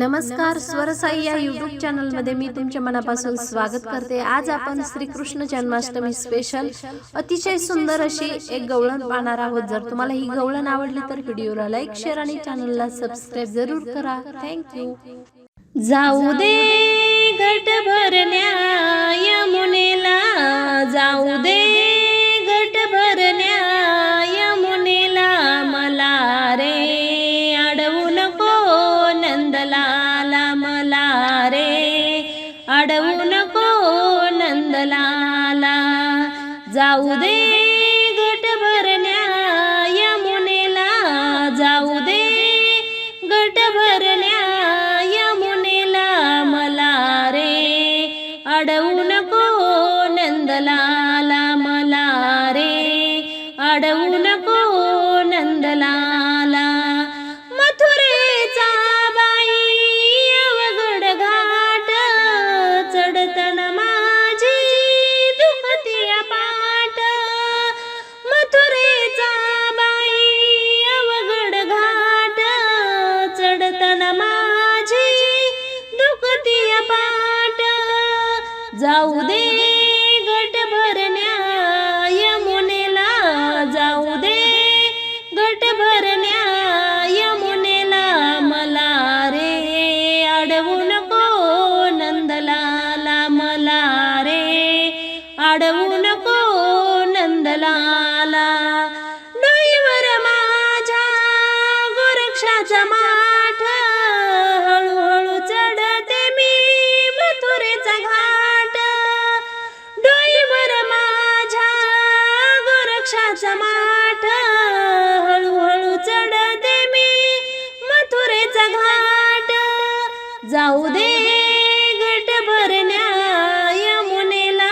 नमस्कार स्वरसाई या युट्यूब चॅनलमध्ये मी तुमच्या मनापासून स्वागत करते. आज आपण श्रीकृष्ण जन्माष्टमी स्पेशल अतिशय सुंदर अशी एक गवळण पाहणार आहोत. जर तुम्हाला ही गवळण आवडली तर व्हिडिओला लाईक शेअर आणि चॅनलला सबस्क्राईब जरूर करा. थँक्यू जाऊ दे. जाऊ दे घट भरण्या यमुनेला जाऊ दे घट भरण्या यमुनेला मला रे अडवू नको नंदलाला. मला रे अडवू पाट जाऊ दे गट भरण्या यमुनेला जाऊ दे गट भरण्या यमुनेला मला रे अडवू नको नंदलाला मला रे अडवू नको नंदलाला. डोईवर माझ्या गोरक्षाचा गोरक्षाचा माठ हळूहळू चढते मी मथुरेचा घाट. जाऊ दे घट भरण्या यमुनेला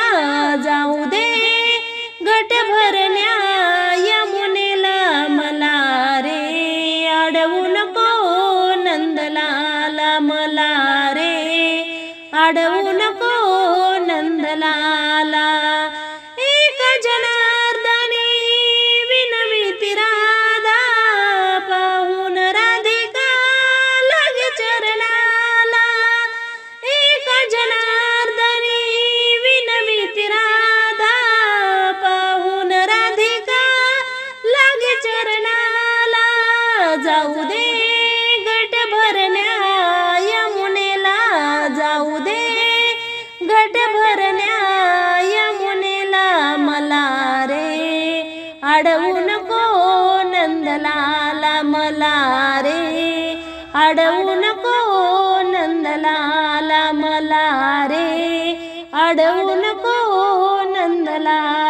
जाऊ दे घट भरण्या यमुनेला. मला रे अडवू नको नंदलाला मला रे अडवू नको नंदलाला. एक जनार्दनी जाऊ दे घट भरण्या यमुनेला जाऊ दे. घट भरण्या यमुनेला मला रे. अडवू नको नंदलाला मला रे. अडवू नको नंदलाला मला रे. अडवू नको नंदला